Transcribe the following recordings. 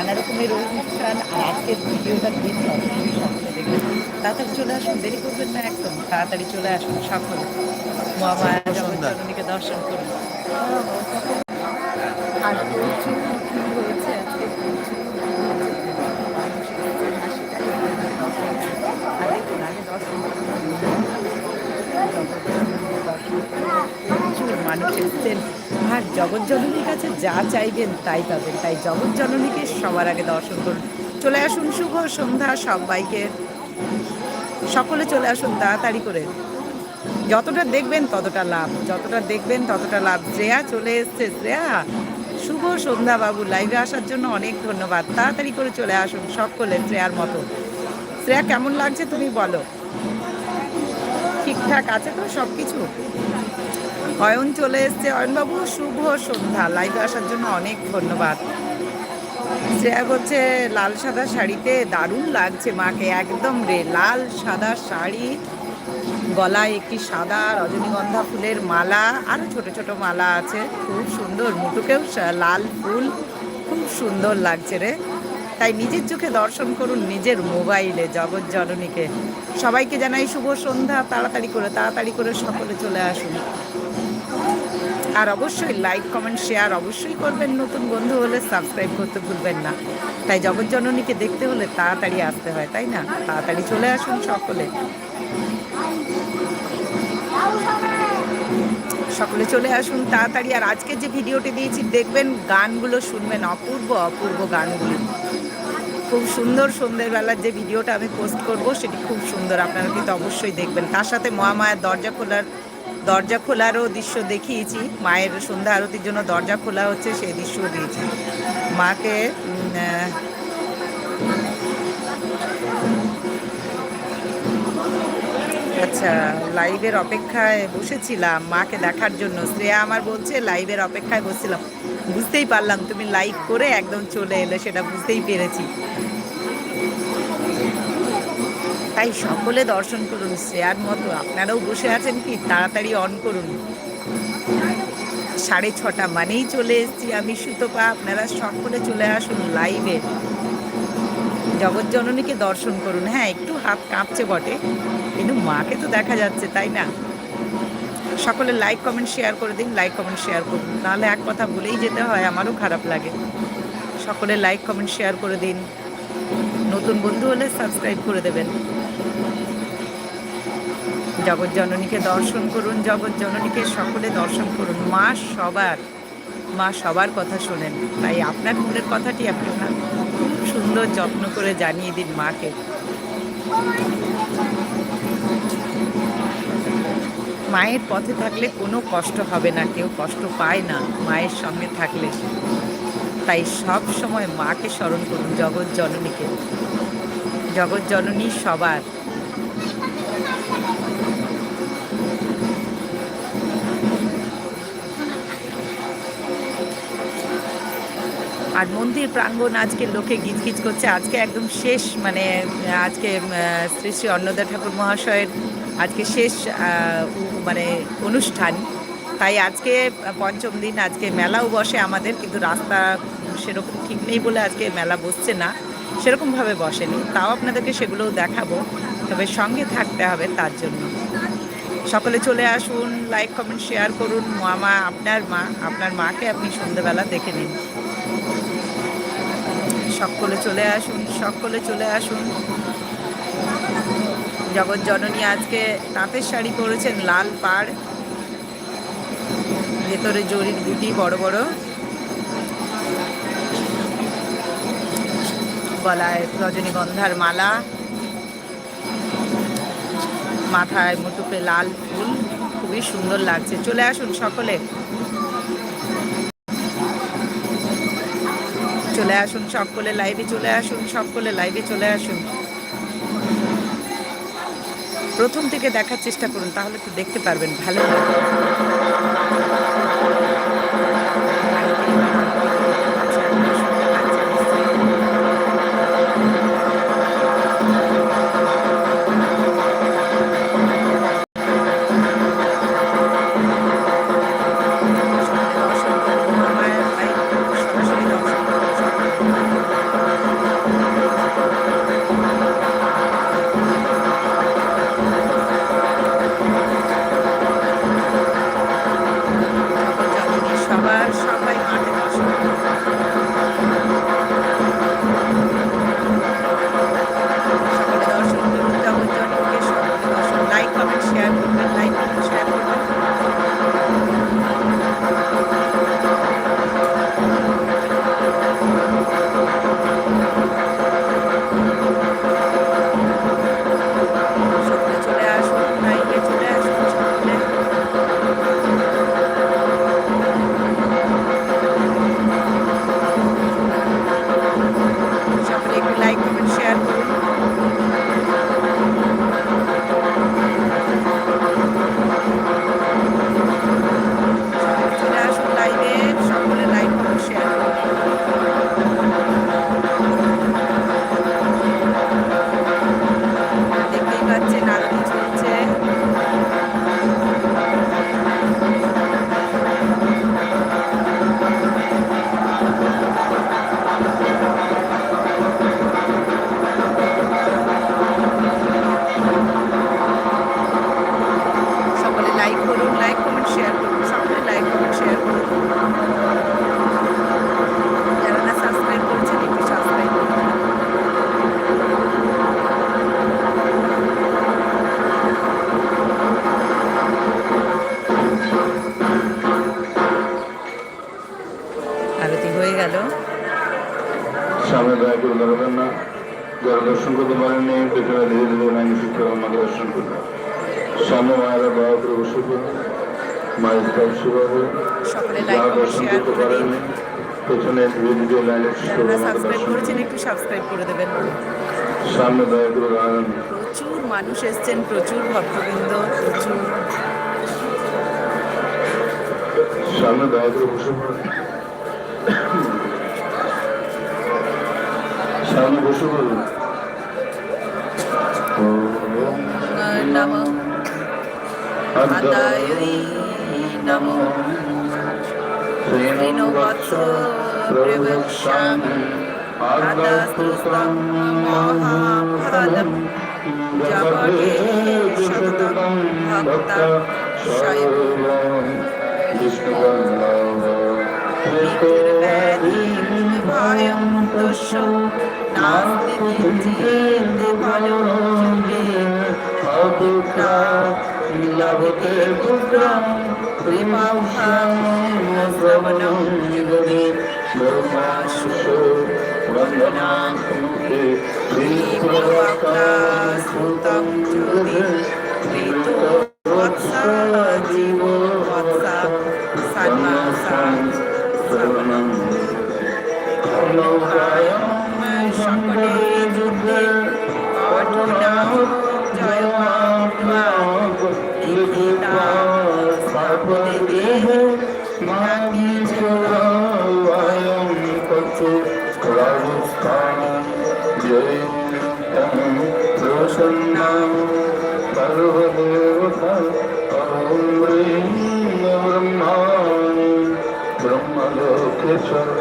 নানা রকমের অনুষ্ঠান আর আজকের ভিডিওটা অবশ্যই সকলে দেখবেন তাড়াতাড়ি চলে আসুন দেরি করবেন না একদম তাড়াতাড়ি চলে আসুন সকলে মহামায়া জগৎজননীকে দর্শন করুন। আর প্রচুর হয়েছে আজকে প্রচুর মানুষ এসছেন। আর জগৎজননীর কাছে যা চাইবেন তাই পাবেন। তাই জগৎজননীকে সবার আগে দর্শন করুন। চলে আসুন শুভ সন্ধ্যা সবাইকে। সকলে চলে আসুন তাড়াতাড়ি করে। যতটা দেখবেন ততটা লাভ। যতটা দেখবেন ততটা লাভ। শ্রেয়া চলে এসছে। শ্রেয়া, শুভ সন্ধ্যা বাবু। লাইভে আসার জন্য অনেক ধন্যবাদ। তাড়াতাড়ি করে চলে আসুন সকলে শ্রেয়ার মতো। শ্রেয়া, কেমন লাগছে তুমি বলো? ঠিকঠাক আছে তো সব কিছু অয়ন চলে এসছে। অয়নবাবু, শুভ সন্ধ্যা। লাইভে আসার জন্য অনেক ধন্যবাদ। শ্রেয়া বলছে, লাল সাদা শাড়িতে দারুণ লাগছে মাকে। একদম রে, লাল সাদা শাড়ি, গলায় একটি সাদা রজনীগন্ধা ফুলের মালা আরও ছোট ছোট মালা আছে। খুব সুন্দর, মুটুকেও লাল ফুল। খুব সুন্দর লাগছে রে। তাই নিজের চোখে দর্শন করুন নিজের মোবাইলে, জগৎ জননীকে। সবাইকে জানাই শুভ সন্ধ্যা। তাড়াতাড়ি করে তাড়াতাড়ি করে সকলে চলে আসুন। আর অবশ্যই লাইক কমেন্ট শেয়ার অবশ্যই করবেন। নতুন বন্ধু হলে সাবস্ক্রাইব করতে ভুলবেন না। তাই জগৎ জননীকে দেখতে হলে তাড়াতাড়ি আসতে হয়, তাই না? তাড়াতাড়ি চলে আসুন সকলে। সকলে চলে আসুন তাড়াতাড়ি। আর আজকে যে ভিডিওটি দিয়েছি, দেখবেন গানগুলো শুনবেন, অপূর্ব অপূর্ব গানগুলো। খুব সুন্দর সন্ধ্যেবেলার যে ভিডিওটা আমি পোস্ট করব, সেটি খুব সুন্দর। আপনারা কিন্তু অবশ্যই দেখবেন। তার সাথে মহামায়ার দরজা খোলার দরজা খোলারও দৃশ্য দেখিয়েছি। মায়ের সন্ধ্যা আরতির জন্য দরজা খোলা হচ্ছে, সেই দৃশ্যও দিয়েছি। মাকে আচ্ছা লাইভের অপেক্ষায় বসেছিলাম মাকে দেখার জন্য। শ্রেয়া আমার বলছে, লাইভের অপেক্ষায় বসছিলাম। বুঝতেই পারলাম তুমি লাইভ করে একদম চলে এলে, সেটা বুঝতেই পেরেছি। তাই সকলে দর্শন করুন, শ্রেয়ার মতো। আপনারাও বসে আছেন কি? তাড়াতাড়ি অন করুন। সাড়ে ছটা মানেই চলে এসেছি আমি সুতপা। আপনারা সকলে চলে আসুন লাইভে জগৎজননীকে দর্শন করুন। হ্যাঁ একটু হাত কাঁপছে বটে, কিন্তু মাকে তো দেখা যাচ্ছে, তাই না? সকলে লাইক কমেন্ট শেয়ার করে দিন লাইক কমেন্ট শেয়ার করুন। নাহলে এক কথা বলেই যেতে হয়, আমারও খারাপ লাগে। সকলে লাইক কমেন্ট শেয়ার করে দিন। নতুন বন্ধু হলে সাবস্ক্রাইব করে দেবেন। জগৎ জননীকে দর্শন করুন, জগৎ জননীকে সকলে দর্শন করুন। মা সবার মা সবার কথা শোনেন। তাই আপনার মনের কথাটি আপনি না খুব সুন্দর যত্ন করে জানিয়ে দিন মাকে। মায়ের পথে থাকলে কোনো কষ্ট হবে না, কেউ কষ্ট পায় না মায়ের সঙ্গে থাকলে। তাই সব সময় মাকে স্মরণ করুন জগৎ জননীকে। জগৎ জননী সবার। আর মন্দির প্রাঙ্গণ আজকে লোকে গিজগিজ করছে। আজকে একদম শেষ মানে আজকে শ্রী শ্রী অন্নদা ঠাকুর মহাশয়ের আজকে শেষ মানে অনুষ্ঠান। তাই আজকে পঞ্চম দিন, আজকে মেলাও বসে আমাদের, কিন্তু রাস্তা সেরকম ঠিক নেই বলে আজকে মেলা বসছে না। সেরকমভাবে বসেনি। তাও আপনাদেরকে সেগুলোও দেখাবো। তবে সঙ্গে থাকতে হবে তার জন্য। সকলে চলে আসুন লাইক কমেন্ট শেয়ার করুন। মামা আপনার মা, আপনার মাকে আপনি সন্ধ্যেবেলা দেখে নিন। সকলে চলে আসুন, সকলে চলে আসুন। জগৎ জননী আজকে তাঁতের শাড়ি পরেছেন লাল পাড়। ভেতরে জরির গুটি বড় বড়। গলায় রজনীগন্ধার মালা। মাথায় মুটুকে লাল ফুল। খুবই সুন্দর লাগছে। চলে আসুন সকলে। চলে আসুন, সকলে লাইভে চলে আসুন, সকলে লাইভে চলে আসুন। প্রথম থেকে দেখার চেষ্টা করুন, তাহলে তো দেখতে পারবেন, ভালো। পেছনে ধীরে ধীরে লাইন শিক্ষা আমাকে দর্শন করবে সামনে মায়েরা দয়া করে বসে মায়ের কাজ সেভাবে সকলে যারা দর্শন করতে করে পেছনে ধীরে ধীরে লাইনের শিক্ষা যারা দর্শন করবে একটু সাবস্ক্রাইব করে দেবেন। সামনে দয়া করে দাঁড়াবেন প্রচুর মানুষ এসছেন প্রচুর ভক্তবৃন্দ প্রচুর। সামনে দয়া করে বসে সামনে বসে আদায়ী নম শ্রীনো বৎস প্রবক্ষ্যামি আদাস্তুস্তং মহাফলম জপতে শততম ভক্ত শৈব ভয়ং তুষ্য নাস্তি কিঞ্চিৎ ফলং অপুত্রা লভতে পুত্রং কৃপাভ্যাং শ্রবণং জীবনে ব্রহ্মাশু বন্দনাং শ্রীপ্রবক্তাস্তুতং জ্যোতি ঋতু বৎসা জীব বৎসা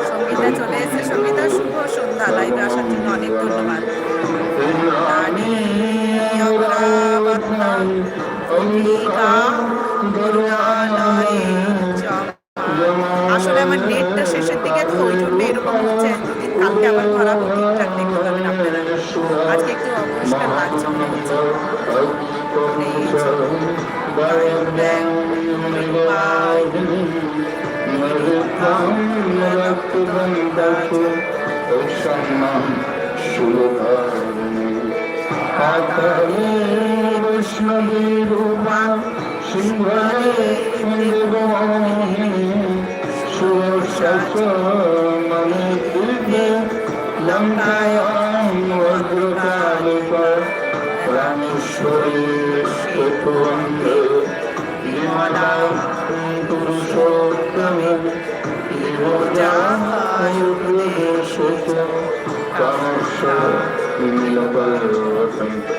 সঙ্গীতা চলে এসে সঙ্গীতা শুভ সন্ধ্যা। লাইভে আসার জন্য অনেক ধন্যবাদ। রানী আসলে আমার নেটটা শেষের দিকে তো ওই জন্য এরকম হচ্ছে। দুদিন কালকে আবার খারাপ ঠিকঠাক, দেখতে পাবেন আপনারা। আজকে একটু অপরিষ্কার লাগছে মনে বৈষ্ণবীরূপা সিংহে সুরসাচ মনে কৃপে লঙ্কায়াং বজ্রকালিকা রামেশ্বরী শ্বেতবন্ধ বিমলা পুরুষোত্তমে বিভজায়ুপ্রদেশে কামস্য নীলপর্বতম কালিকা গঙ্গদেশে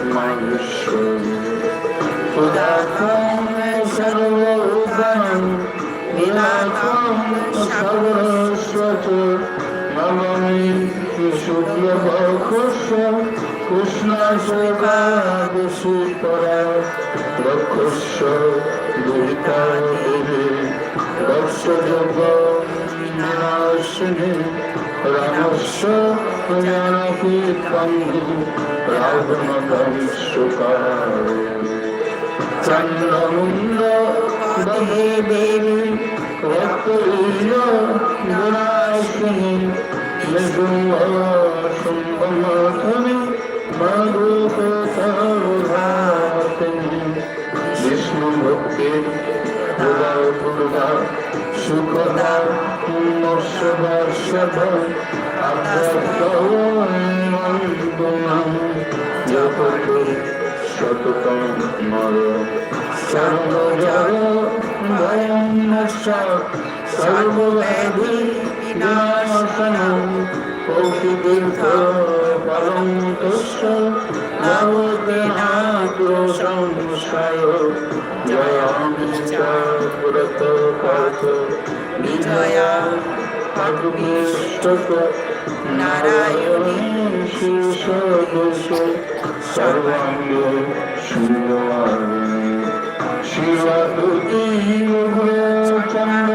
মথুরায়ং মায়েশ্বরী উদাতং সর্বভূতানাং নীলাকং সর্বস্বচ নবমী শুক্লপক্ষস্য কৃষ্ণশোকাদশী পরা দক্ষস্য দুহিতা দেবী দক্ষযোগ বিনাশিনী রামস্য জানকী কন্ধি রাবণধংসকারী চন্দ্রমুন্দ দহে দেবী রক্তবীজ গুণাশিনী শুম্ভমথনি মধুকথারুধাতিনী বিষ্ণু ভক্তির উদয় দুর্গা সুখদা মৎস্যদর্শধ আধ্যাত্মন্দনম জপতি শততম মর সর্বজর ভয়ং নশ্য সর্বব্যাধি বিনাশনম কৌশিদীর্ঘ পরম তুষ্য বিজয়া নারায়ণী সর্বাঙ্গে সুন্দরী শিবাদুতি চন্দ্র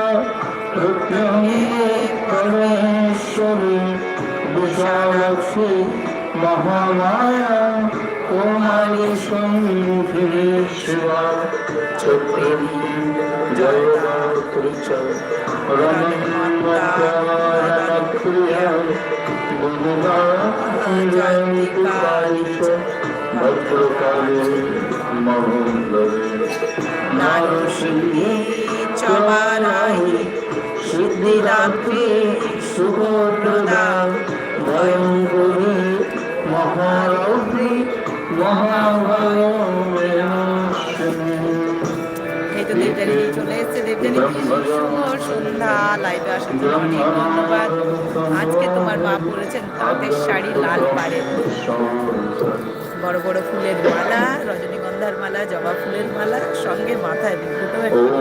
পরমেশ্বরী বিশালাক্ষী মহামায়া কুমারী সম্মুখী শিবা চক্রী চ রণপ্রিয়া বুধা জয়ন্তিকারিচ ভদ্রকালে মহোদরে নারসিংহী চবারাহি সিদ্ধিদাত্রী সুভদ্রদা ভয়ঙ্করী মহাভয়ঙ্করী এই তো দেবজানি চলে এসছে। দেবজানি শুভ সন্ধ্যা। লাইভে আসার জন্য অনেক ধন্যবাদ। আজকে তোমার মা পরেছেন তাঁতের শাড়ি লাল পাড়ে। বড় বড় ফুলের মালা রজনীগন্ধার মালা জবা ফুলের মালা সঙ্গে মাথায় দুটো একটা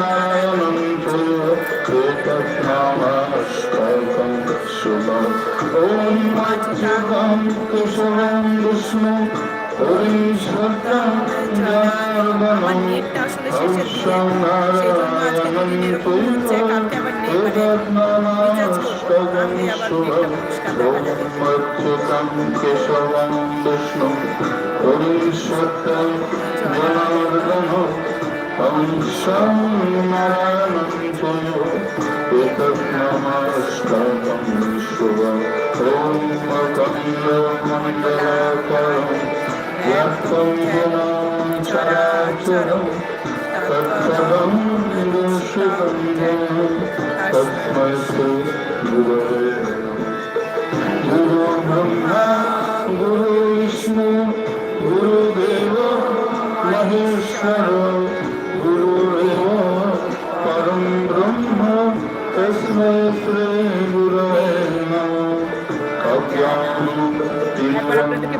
লাল ফুল আছে অচ্যুতম কেশবম কৃষ্ণম হরিম সত্যম জানন্দনম হংসম নারায়ণম চৈতন্যমাস্তকম শুভম ওম অচ্যুতম কেশবম বিষ্ণু হরিম সত্যম আমার জানন্দনম নেটটা আসলে শেষের দিকে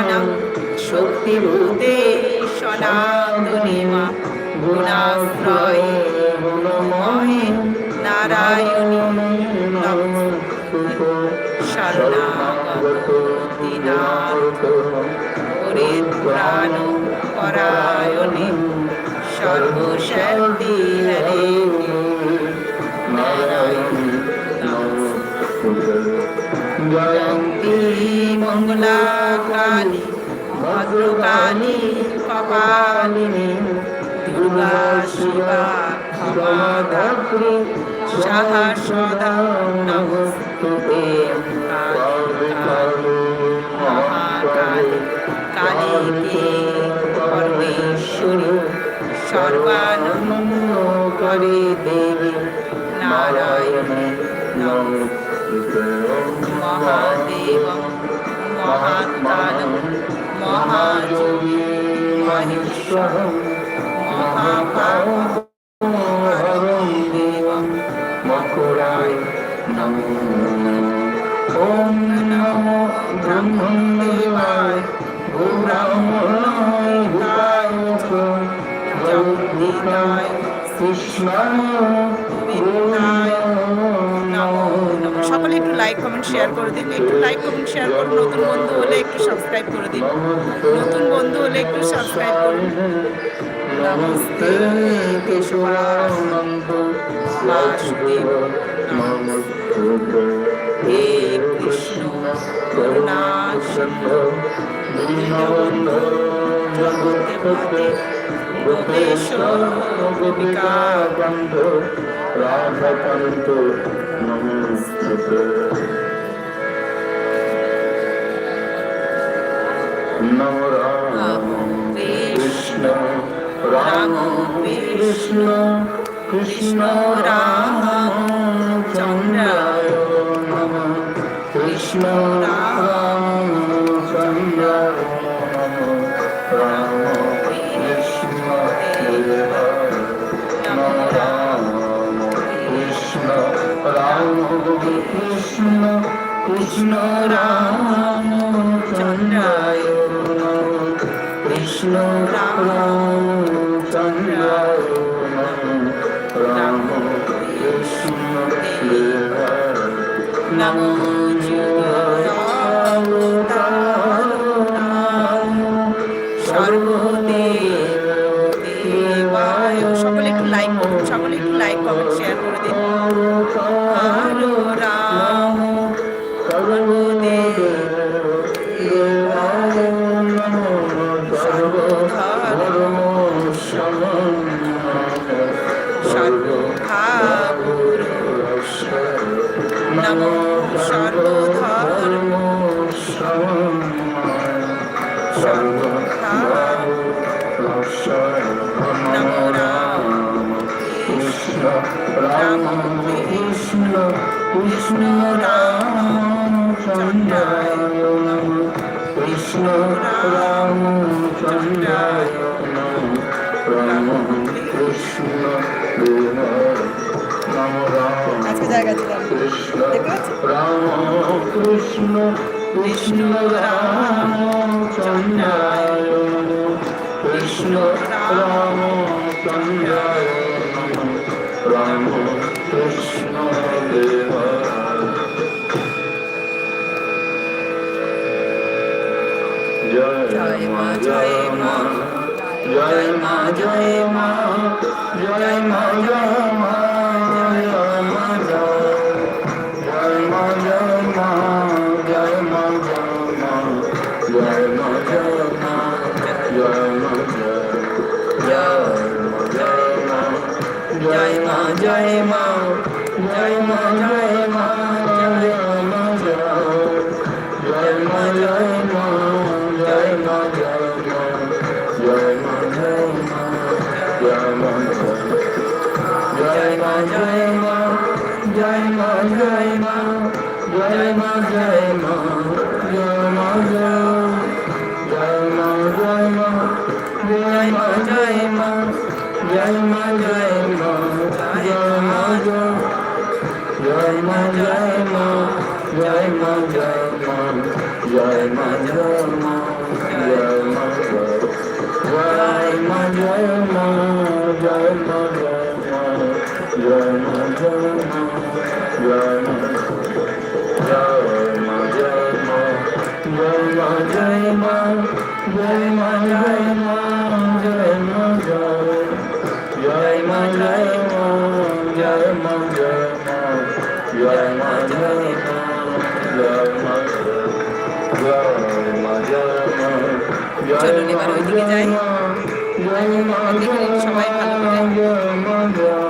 স্থিতি শক্তিভূতে সনাতনে মা গুণাশ্রয়ে গুণময়ে নারায়ণী শরণাগত দীনার্থ পরিত্রাণ হরে জয়ন্তী মঙ্গলা কালী ভদ্রকালী কপালিনী দুর্গা শিবা সর্বানন্দ করে দেবী নারায়ণী নমস্তুতে। மகாதேவம் மகாத்மானம் மகாயோகி மகேஸ்வரம் மகாபாபம் தேவம் மகுராய் நமோ ஓம் நமோ பிரம்மம் தேவாய் குராய் குராய் कृष्णाय একটু লাইক কমেন্ট শেয়ার করে দিন একটু লাইক কমেন্ট শেয়ার করুন নতুন বন্ধু হলে একটু সাবস্ক্রাইব করে দিন নতুন বন্ধু হলে একটু সাবস্ক্রাইব করুন নমস্তে বাসুদেব হে কৃষ্ণ করুণা সিন্ধু দীনবন্ধু জগৎপতে গোপেশ গোপিকা বন্ধ রাধাকান্ত नमो राम कृष्ण राम कृष्ण कृष्ण राम चन्द्राय কৃষ্ণ রাম চন্দ্রায় কৃষ্ণ রাম। নমো সর্বধর্ম। নমো রাম কৃষ্ণ রাম কৃষ্ণ কৃষ্ণ রাম চন্দ্রায় নমঃ কৃষ্ণ রাম চন্দ্রায় নমঃ রাম কৃষ্ণ নমঃ রাম আজকে জায়গা দিলাম কৃষ্ণ দেখতে কৃষ্ণ কৃষ্ণ রাম কৃষ্ণ রাম রাম কৃষ্ণ জয় মা জয় মা জয় মা জয় মা জয় মা জয় Yeah. জয় মা জয় মা জয় মা জয় মা জয় মা জয় মা জয় মা জয় মা জয় মা জয় মা জয় মা জয় মা জয় মা চলুন এবার ওইদিকে যাই। সবাই ভালো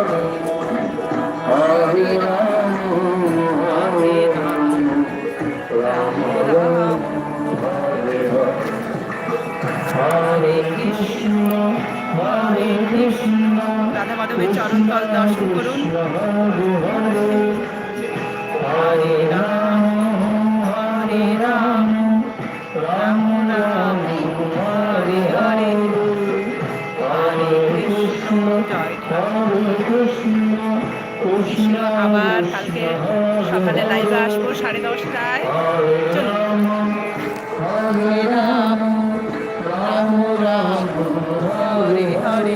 রাধা মাধবের চরণ দর্শন করুন। হরে হরে হরে রাম হরে রাম রাম রাম হরে হরে। হরে কৃষ্ণ হরে কৃষ্ণ কৃষ্ণ আবার কালকে সকালে লাইভে আসব সাড়ে দশটায়। চলুন। হরে রাম রাম রাম হরে হরে।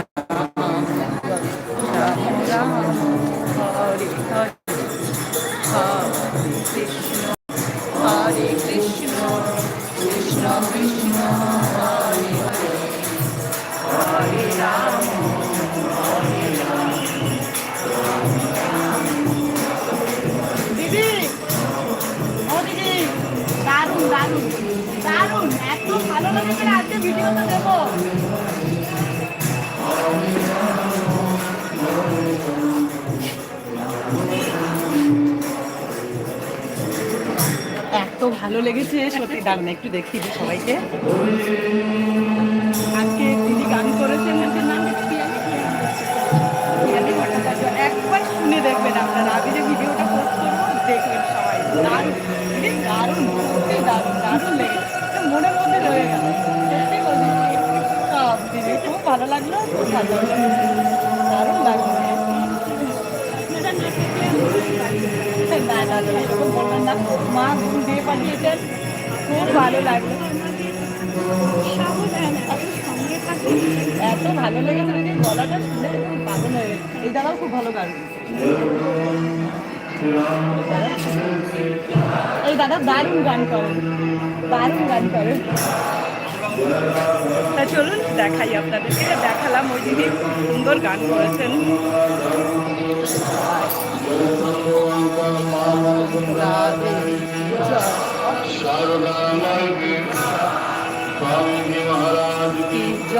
এত ভালো লেগেছে, সত্যি দারুণ। একটু দিই সবাইকে। আজকে দিদি গান করেছেন। একবার শুনে দেখবেন আপনারা। আমি যে ভিডিওটা পোস্ট দেখবেন সবাই। দারুণ দারুণ দারুণ দারুণ লেগেছে। মনের মধ্যে রয়ে গেল। সত্যি খুব ভালো লাগল, খুব ভালো লাগল। দারুণ দারুণ বলবেন না মা গুণ দিয়ে পাঠিয়েছেন, খুব ভালো লাগল। এত ভালো লেগেছে দিদি গলাটা শুনে খুব ভালো লাগে এই দাদাও খুব ভালো গান এই দাদা দারুণ গান করেন। দারুণ গান করেন। তা চলুন, দেখাই আপনাদেরকে। দেখালাম ওই দিদি, খুব সুন্দর গান করেছেন।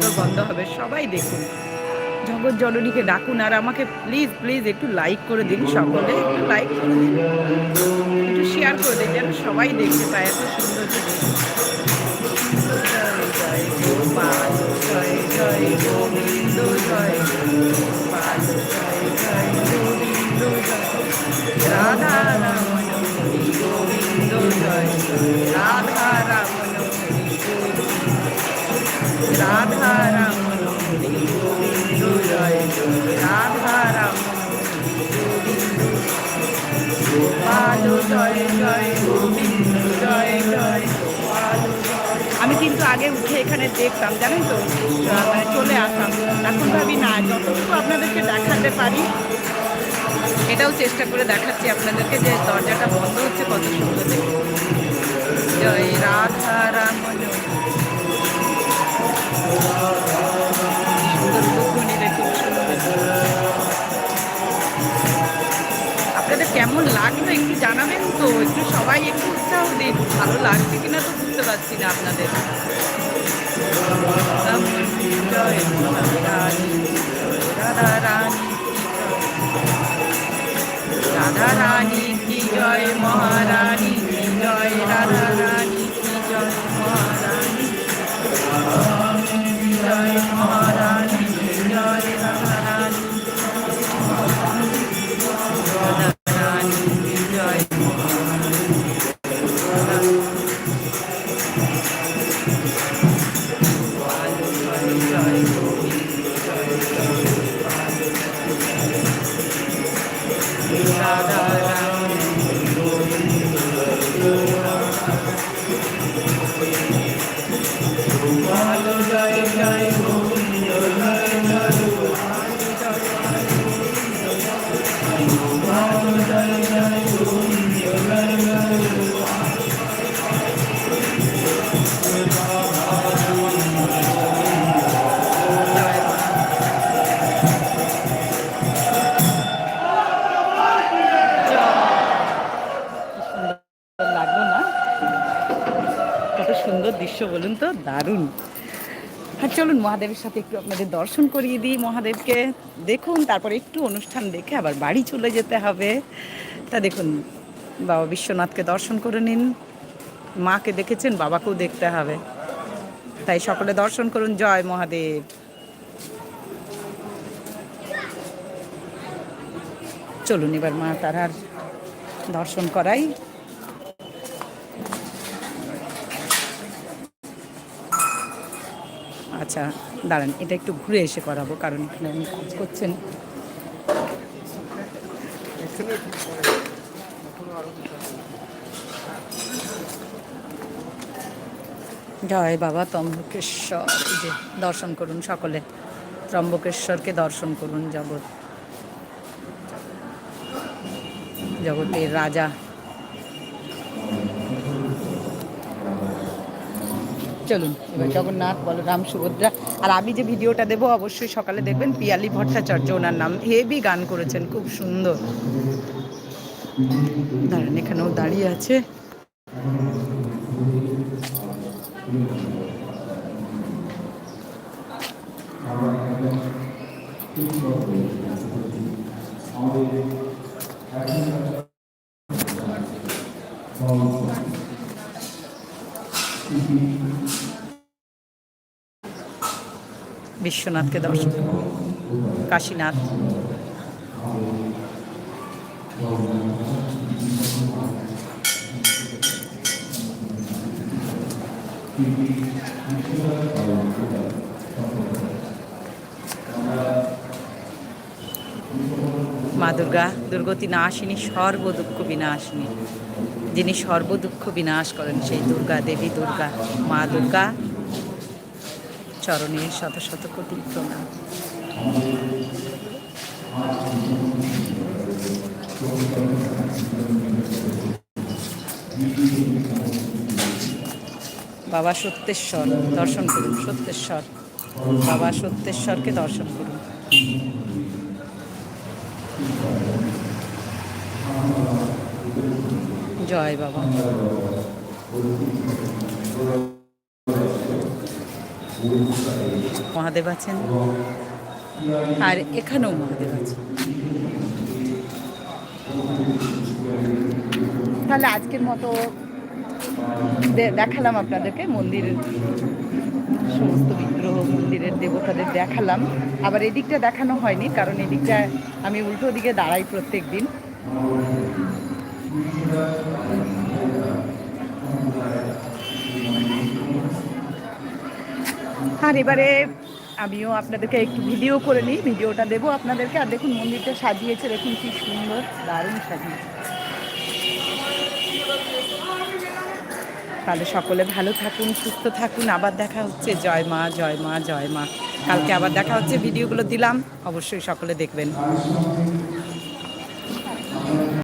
সুন্দর বন্ধ হবে সবাই দেখুন জগৎ জননীকে ডাকুন আর আমাকে প্লিজ প্লিজ একটু লাইক করে দিন সকলে একটু লাইক করে দিন একটু শেয়ার করে দিন যেন সবাই দেখতে পায় এত সুন্দর জয় গোপাল জয় জয় জয় জয় আমি কিন্তু আগে উঠে এখানে দেখতাম, জানেন তো? মানে চলে আসতাম। এখন ভাবি, না, যতটুকু আপনাদেরকে দেখাতে পারি, এটাও চেষ্টা করে দেখাচ্ছি আপনাদেরকে যে দরজাটা বন্ধ হচ্ছে কত সুন্দর দেখে জয় রাধা রামন। কেমন লাগল একটু জানাবেন তো? একটু সবাই একটু উৎসাহ দিন। ভালো লাগছে কিনা তো বুঝতে পারছি না আপনাদের। রাধা রানী রাধা রানী কি জয়? মহারানী কি জয়? রাধা রানী কি জয়? মহারানী জয়? মহারানী দারুণ। আর চলুন মহাদেবের সাথে একটু আপনাদের দর্শন করিয়ে দিই। মহাদেবকে দেখুন, তারপর একটু অনুষ্ঠান দেখে আবার বাড়ি চলে যেতে হবে। তা দেখুন, বাবা বিশ্বনাথকে দর্শন করে নিন। মাকে দেখেছেন, বাবাকেও দেখতে হবে। তাই সকলে দর্শন করুন। জয় মহাদেব। চলুন এবার মা তারার দর্শন করাই। আচ্ছা দাঁড়ান, এটা একটু ঘুরে এসে করাবো, কারণ এখানে উনি কাজ করছেন। জয় বাবা ত্রম্বকেশ্বর যে দর্শন করুন সকলে, ত্রম্বকেশ্বরকে দর্শন করুন জগৎ। জগতের রাজা। চলুন, এবার জগন্নাথ, বলরাম, সুভদ্রা। আর আমি যে ভিডিওটা দেবো, অবশ্যই সকালে দেখবেন পিয়ালি ভট্টাচার্য, ওনার নাম হেভি গান করেছেন, খুব সুন্দর। দাঁড়ান, এখানেও দাঁড়িয়ে আছে। বিশ্বনাথকে দর্শন কাশীনাথ। মা দুর্গা, দুর্গতি নাশিনী, সর্ব দুঃখ বিনাশিনী। যিনি সর্ব দুঃখ বিনাশ করেন সেই দুর্গা, দেবী দুর্গা, মা দুর্গা। চরণে শত শত কোটি প্রণাম বাবা সত্যেশ্বর, দর্শন করুন, সত্যেশ্বর। বাবা সত্যেশ্বরকে দর্শন করুন। জয় বাবা। মহাদেব আছেন। আর এখানেও মহাদেব আছে তাহলে আজকের মতো দেখালাম আপনাদেরকে মন্দির, সমস্ত বিগ্রহ মন্দিরের দেবতাদের দেখালাম। আবার এদিকটা দেখানো হয়নি, কারণ এদিকটা আমি উল্টো দিকে দাঁড়াই প্রত্যেক দিন আর এবারে আমিও আপনাদেরকে একটু ভিডিও করে নিই। ভিডিওটা দেবো আপনাদেরকে। আর দেখুন, মন্দিরটা সাজিয়েছে। দেখুন, কি সুন্দর, দারুণ সাজিয়েছে। তাহলে সকলে ভালো থাকুন, সুস্থ থাকুন। আবার দেখা হচ্ছে। জয় মা জয় মা জয় মা। কালকে আবার দেখা হচ্ছে। ভিডিওগুলো দিলাম। অবশ্যই সকলে দেখবেন।